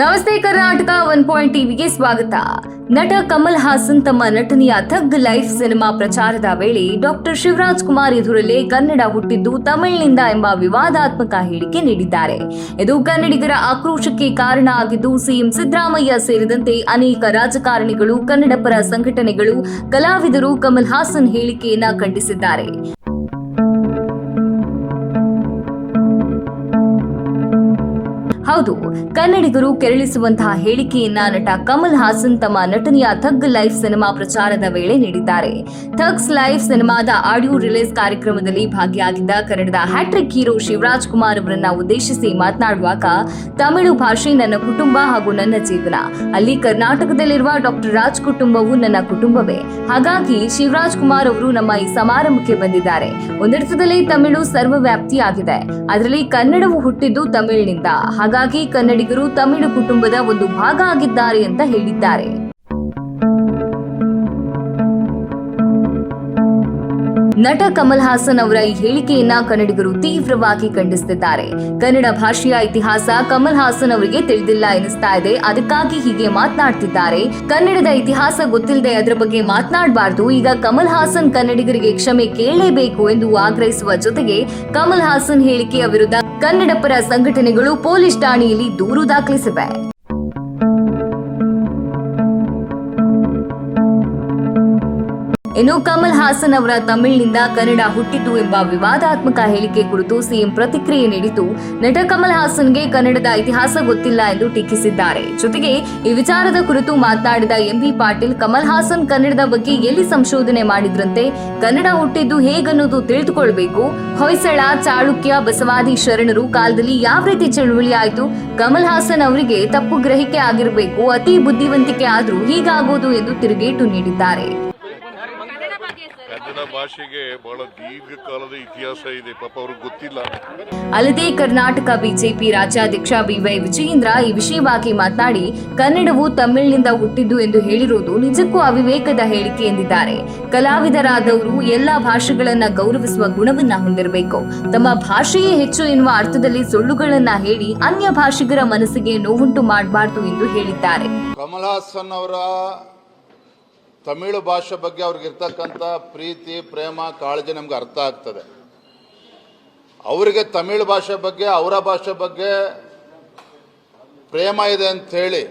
ನಮಸ್ತೆ, Karnataka one point ಟಿವಿಗೆ ಸ್ವಾಗತ. ನಟ ಕಮಲ್ ಹಾಸನ್ ತಮ್ಮ ನಟನೆಯ ಥಗ್ ಲೈಫ್ ಸಿನಿಮಾ ಪ್ರಚಾರದ ವೇಳೆ ಡಾಕ್ಟರ್ ಶಿವರಾಜ್ ಕುಮಾರ್ ಎದುರಲ್ಲೇ ಕನ್ನಡ ಹುಟ್ಟಿದ್ದು ತಮಿಳಿನಿಂದ ಎಂಬ ವಿವಾದಾತ್ಮಕ ಹೇಳಿಕೆ ನೀಡಿದ್ದಾರೆ. ಇದು ಕನ್ನಡಿಗರ ಆಕ್ರೋಶಕ್ಕೆ ಕಾರಣ ಆಗಿದ್ದು, ಸಿಎಂ ಸಿದ್ದರಾಮಯ್ಯ ಸೇರಿದಂತೆ ಅನೇಕ ರಾಜಕಾರಣಿಗಳು ಕನ್ನಡ ಪರ ಸಂಘಟನೆಗಳು, ಕಲಾವಿದರು ಕಮಲ್ ಹಾಸನ್ ಹೇಳಿಕೆಯನ್ನ ಖಂಡಿಸಿದ್ದಾರೆ. ಹೌದು, ಕನ್ನಡಿಗರು ಕೆರಳಿಸುವಂತಹ ಹೇಳಿಕೆಯನ್ನ ನಟ ಕಮಲ್ ಹಾಸನ್ ತಮ್ಮ ನಟನೆಯ ಥಗ್ ಲೈಫ್ ಸಿನಿಮಾ ಪ್ರಚಾರದ ವೇಳೆ ನೀಡಿದ್ದಾರೆ. ಥಗ್ಸ್ ಲೈಫ್ ಸಿನಿಮಾದ ಆಡಿಯೋ ರಿಲೀಸ್ ಕಾರ್ಯಕ್ರಮದಲ್ಲಿ ಭಾಗಿಯಾಗಿದ್ದ ಕನ್ನಡದ ಹ್ಯಾಟ್ರಿಕ್ ಹೀರೋ ಶಿವರಾಜ್ ಕುಮಾರ್ ಅವರನ್ನ ಉದ್ದೇಶಿಸಿ ಮಾತನಾಡುವಾಗ, ತಮಿಳು ಭಾಷೆ ನನ್ನ ಕುಟುಂಬ ಹಾಗೂ ನನ್ನ ಜೀವನ. ಅಲ್ಲಿ ಕರ್ನಾಟಕದಲ್ಲಿರುವ ಡಾಕ್ಟರ್ ರಾಜ್ ಕುಟುಂಬವು ನನ್ನ ಕುಟುಂಬವೇ. ಹಾಗಾಗಿ ಶಿವರಾಜ್ ಕುಮಾರ್ ಅವರು ನಮ್ಮ ಈ ಸಮಾರಂಭಕ್ಕೆ ಬಂದಿದ್ದಾರೆ. ಒಂದರ್ಥದಲ್ಲಿ ತಮಿಳು ಸರ್ವವ್ಯಾಪ್ತಿಯಾಗಿದೆ. ಅದರಲ್ಲಿ ಕನ್ನಡವು ಹುಟ್ಟಿದ್ದು ತಮಿಳಿನಿಂದ. ಹಾಗಾಗಿ ಕನ್ನಡಿಗರು ತಮಿಳು ಕುಟುಂಬದ ಒಂದು ಭಾಗ ಆಗಿದ್ದಾರೆ ಅಂತ ಹೇಳಿದ್ದಾರೆ. ನಟ ಕಮಲ್ ಹಾಸನ್ ಅವರ ಈ ಹೇಳಿಕೆಯನ್ನ ಕನ್ನಡಿಗರು ತೀವ್ರವಾಗಿ ಖಂಡಿಸುತ್ತಿದ್ದಾರೆ. ಕನ್ನಡ ಭಾಷೆಯ ಇತಿಹಾಸ ಕಮಲ್ ಹಾಸನ್ ಅವರಿಗೆ ತಿಳಿದಿಲ್ಲ ಎನಿಸ್ತಾ ಇದೆ. ಅದಕ್ಕಾಗಿ ಹೀಗೆ ಮಾತನಾಡ್ತಿದ್ದಾರೆ. ಕನ್ನಡದ ಇತಿಹಾಸ ಗೊತ್ತಿಲ್ಲದೆ ಅದರ ಬಗ್ಗೆ ಮಾತನಾಡಬಾರ್ದು. ಈಗ ಕಮಲ್ ಹಾಸನ್ ಕನ್ನಡಿಗರಿಗೆ ಕ್ಷಮೆ ಕೇಳಲೇಬೇಕು ಎಂದು ಆಗ್ರಹಿಸುವ ಜೊತೆಗೆ ಕಮಲ್ ಹಾಸನ್ ಹೇಳಿಕೆಯ ವಿರುದ್ಧ ಕನ್ನಡ ಪರ ಸಂಘಟನೆಗಳು ಪೊಲೀಸ್ ಠಾಣೆಯಲ್ಲಿ ದೂರು ದಾಖಲಿಸಿವೆ. ಇನ್ನು ಕಮಲ್ ಹಾಸನ್ ಅವರ ತಮಿಳಿನಿಂದ ಕನ್ನಡ ಹುಟ್ಟಿತು ಎಂಬ ವಿವಾದಾತ್ಮಕ ಹೇಳಿಕೆ ಕುರಿತು ಸಿಎಂ ಪ್ರತಿಕ್ರಿಯೆ ನೀಡಿದ್ದು, ನಟ ಕಮಲ್ ಹಾಸನ್ಗೆ ಕನ್ನಡದ ಇತಿಹಾಸ ಗೊತ್ತಿಲ್ಲ ಎಂದು ಟೀಕಿಸಿದ್ದಾರೆ. ಜೊತೆಗೆ ಈ ವಿಚಾರದ ಕುರಿತು ಮಾತನಾಡಿದ ಎಂಬಿ ಪಾಟೀಲ್, ಕಮಲ್ ಹಾಸನ್ ಕನ್ನಡದ ಬಗ್ಗೆ ಎಲ್ಲಿ ಸಂಶೋಧನೆ ಮಾಡಿದ್ರಂತೆ, ಕನ್ನಡ ಹುಟ್ಟಿದ್ದು ಹೇಗನ್ನೋದು ತಿಳಿದುಕೊಳ್ಬೇಕು. ಹೊಯ್ಸಳ, ಚಾಳುಕ್ಯ, ಬಸವಾದಿ ಶರಣರು ಕಾಲದಲ್ಲಿ ಯಾವ ರೀತಿ ಚಳುವಳಿ ಆಯಿತು, ಕಮಲ್ ಹಾಸನ್ ಅವರಿಗೆ ತಪ್ಪು ಗ್ರಹಿಕೆ ಆಗಿರಬೇಕು, ಅತಿ ಬುದ್ಧಿವಂತಿಕೆ ಆದ್ರೂ ಹೀಗಾಗೋದು ಎಂದು ತಿರುಗೇಟು ನೀಡಿದ್ದಾರೆ. ಭಾಷೆಗೆ ಬಹಳ ದೀರ್ಘಕಾಲದ ಇತಿಹಾಸ ಇದೆ. ಪಾಪ ಅವ್ರಿಗೆ ಗೊತ್ತಿಲ್ಲ. ಅಲ್ಲದೆ ಕರ್ನಾಟಕ ಬಿಜೆಪಿ ರಾಜ್ಯಾಧ್ಯಕ್ಷ ಬಿವೈ ವಿಜಯೇಂದ್ರ ಈ ವಿಷಯವಾಗಿ ಮಾತನಾಡಿ ಕನ್ನಡವು ತಮಿಳಿನಿಂದ ಹುಟ್ಟಿದ್ದು ಎಂದು ಹೇಳಿರುವುದು ನಿಜಕ್ಕೂ ಅವಿವೇಕದ ಹೇಳಿಕೆ ಎಂದಿದ್ದಾರೆ. ಕಲಾವಿದರಾದವರು ಎಲ್ಲಾ ಭಾಷೆಗಳನ್ನ ಗೌರವಿಸುವ ಗುಣವನ್ನ ಹೊಂದಿರಬೇಕು. ತಮ್ಮ ಭಾಷೆಯೇ ಹೆಚ್ಚು ಎನ್ನುವ ಅರ್ಥದಲ್ಲಿ ಸುಳ್ಳುಗಳನ್ನ ಹೇಳಿ ಅನ್ಯ ಭಾಷಿಗರ ಮನಸ್ಸಿಗೆ ನೋವುಂಟು ಮಾಡಬಾರದು ಎಂದು ಹೇಳಿದ್ದಾರೆ. ಕಮಲ್ ಹಾಸನ್ ಅವರ ತಮಿಳು ಭಾಷೆ ಬಗ್ಗೆ ಅವ್ರಿಗಿರ್ತಕ್ಕಂಥ ಪ್ರೀತಿ, ಪ್ರೇಮ, ಕಾಳಜಿ ನಮ್ಗೆ ಅರ್ಥ ಆಗ್ತದೆ. ಅವರಿಗೆ ತಮಿಳು ಭಾಷೆ ಬಗ್ಗೆ, ಅವರ ಭಾಷೆ ಬಗ್ಗೆ ಪ್ರೇಮ ಇದೆ ಅಂಥೇಳಿ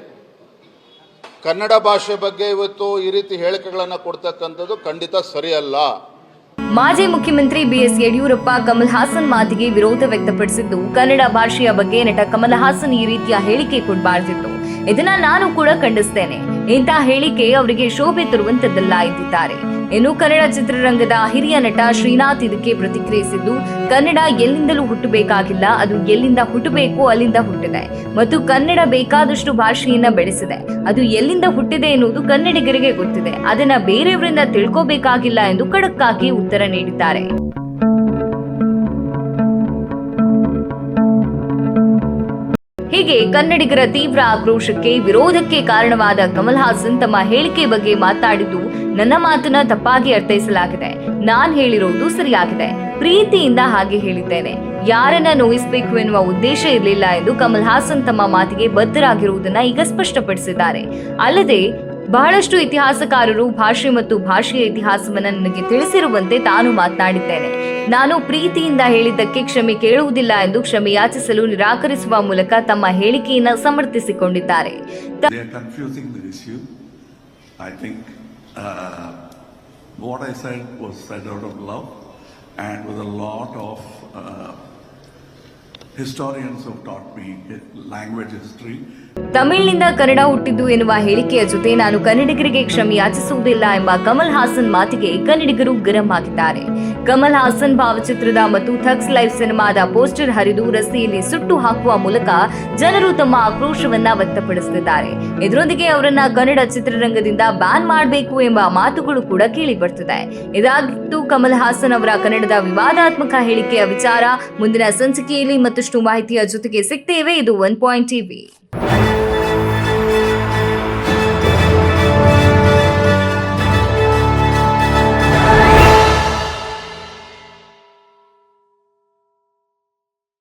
ಕನ್ನಡ ಭಾಷೆ ಬಗ್ಗೆ ಇವತ್ತು ಈ ರೀತಿ ಹೇಳಿಕೆಗಳನ್ನು ಕೊಡ್ತಕ್ಕಂಥದ್ದು ಖಂಡಿತ ಸರಿಯಲ್ಲ. ಮಾಜಿ ಮುಖ್ಯಮಂತ್ರಿ ಬಿಎಸ್ ಯಡಿಯೂರಪ್ಪ ಕಮಲ್ ಹಾಸನ್ ಮಾತಿಗೆ ವಿರೋಧ ವ್ಯಕ್ತಪಡಿಸಿದ್ದು ಕನ್ನಡ ಭಾಷೆಯ ಬಗ್ಗೆ ನಟ ಕಮಲ್ ಹಾಸನ್ ಈ ರೀತಿಯ ಹೇಳಿಕೆ ಕೊಡಬಾರ್ದಿತ್ತು. ಇದನ್ನ ನಾನು ಕೂಡ ಖಂಡಿಸ್ತೇನೆ. ಇಂತಹ ಹೇಳಿಕೆ ಅವರಿಗೆ ಶೋಭೆ ತರುವಂತದ್ದಲ್ಲ ಎಂದಿದ್ದಾರೆ. ಇನ್ನು ಕನ್ನಡ ಚಿತ್ರರಂಗದ ಹಿರಿಯ ನಟ ಶ್ರೀನಾಥ್ ಇದಕ್ಕೆ ಪ್ರತಿಕ್ರಿಯಿಸಿದ್ದು, ಕನ್ನಡ ಎಲ್ಲಿಂದಲೂ ಹುಟ್ಟಬೇಕಾಗಿಲ್ಲ, ಅದು ಎಲ್ಲಿಂದ ಹುಟ್ಟಬೇಕು ಅಲ್ಲಿಂದ ಹುಟ್ಟಿದೆ. ಮತ್ತು ಕನ್ನಡ ಬೇಕಾದಷ್ಟು ಭಾಷೆಯನ್ನ ಬೆಳೆಸಿದೆ. ಅದು ಎಲ್ಲಿಂದ ಹುಟ್ಟಿದೆ ಎನ್ನುವುದು ಕನ್ನಡಿಗರಿಗೆ ಗೊತ್ತಿದೆ. ಅದನ್ನ ಬೇರೆಯವರಿಂದ ತಿಳ್ಕೋಬೇಕಾಗಿಲ್ಲ ಎಂದು ಖಡಕ್ಕಾಗಿ ಉತ್ತರ ನೀಡಿದ್ದಾರೆ. ಹೀಗೆ ಕನ್ನಡಿಗರ ತೀವ್ರ ಆಕ್ರೋಶಕ್ಕೆ, ವಿರೋಧಕ್ಕೆ ಕಾರಣವಾದ ಕಮಲ್ ಹಾಸನ್ ತಮ್ಮ ಹೇಳಿಕೆ ಬಗ್ಗೆ ಮಾತನಾಡಿದ್ದು ನನ್ನ ಮಾತನ್ನ ತಪ್ಪಾಗಿ ಅರ್ಥೈಸಲಾಗಿದೆ. ನಾನ್ ಹೇಳಿರೋದು ಸರಿಯಾಗಿದೆ. ಪ್ರೀತಿಯಿಂದ ಹಾಗೆ ಹೇಳಿದ್ದೇನೆ. ಯಾರನ್ನ ನೋಯಿಸಬೇಕು ಎನ್ನುವ ಉದ್ದೇಶ ಇರಲಿಲ್ಲ ಎಂದು ಕಮಲ್ ಹಾಸನ್ ತಮ್ಮ ಮಾತಿಗೆ ಬದ್ಧರಾಗಿರುವುದನ್ನ ಈಗ ಸ್ಪಷ್ಟಪಡಿಸಿದ್ದಾರೆ. ಅಲ್ಲದೆ, ಬಹಳಷ್ಟು ಇತಿಹಾಸಕಾರರು ಭಾಷೆ ಮತ್ತು ಭಾಷೆಯ ಇತಿಹಾಸವನ್ನ ನನಗೆ ತಿಳಿಸಿರುವಂತೆ ತಾನು ಮಾತನಾಡಿದ್ದೇನೆ. ನಾನು ಪ್ರೀತಿಯಿಂದ ಹೇಳಿದ್ದಕ್ಕೆ ಕ್ಷಮೆ ಕೇಳುವುದಿಲ್ಲ ಎಂದು ಕ್ಷಮೆ ಯಾಚಿಸಲು ನಿರಾಕರಿಸುವ ಮೂಲಕ ತಮ್ಮ ಹೇಳಿಕೆಯನ್ನು ಸಮರ್ಥಿಸಿಕೊಂಡಿದ್ದಾರೆ. ತಮಿಳಿನಿಂದ ಕನ್ನಡ ಹುಟ್ಟಿದ್ದು ಎನ್ನುವ ಹೇಳಿಕೆಯ ಜೊತೆ ನಾನು ಕನ್ನಡಿಗರಿಗೆ ಕ್ಷಮೆ ಯಾಚಿಸುವುದಿಲ್ಲ ಎಂಬ ಕಮಲ್ ಹಾಸನ್ ಮಾತಿಗೆ ಕನ್ನಡಿಗರು ಗರಂ ಆಗಿದ್ದಾರೆ. ಕಮಲ್ ಹಾಸನ್ ಭಾವಚಿತ್ರದ ಮತ್ತು ಥಗ್ಸ್ ಲೈಫ್ ಸಿನಿಮಾದ ಪೋಸ್ಟರ್ ಹರಿದು ರಸ್ತೆಯಲ್ಲಿ ಸುಟ್ಟು ಹಾಕುವ ಮೂಲಕ ಜನರು ತಮ್ಮ ಆಕ್ರೋಶವನ್ನ ವ್ಯಕ್ತಪಡಿಸುತ್ತಿದ್ದಾರೆ. ಇದರೊಂದಿಗೆ ಅವರನ್ನ ಕನ್ನಡ ಚಿತ್ರರಂಗದಿಂದ ಬ್ಯಾನ್ ಮಾಡಬೇಕು ಎಂಬ ಮಾತುಗಳು ಕೂಡ ಕೇಳಿ ಬರ್ತಿದೆ. ಇದಾಗಿತ್ತು ಕಮಲ್ ಹಾಸನ್ ಅವರ ಕನ್ನಡದ ವಿವಾದಾತ್ಮಕ ಹೇಳಿಕೆಯ ವಿಚಾರ. ಮುಂದಿನ ಸಂಚಿಕೆಯಲ್ಲಿ ಮತ್ತಷ್ಟು ಮಾಹಿತಿಯ ಜೊತೆಗೆ ಸಿಗ್ತೇವೆ. ಇದು ಒನ್ ಪಾಯಿಂಟ್ ಟಿವಿ.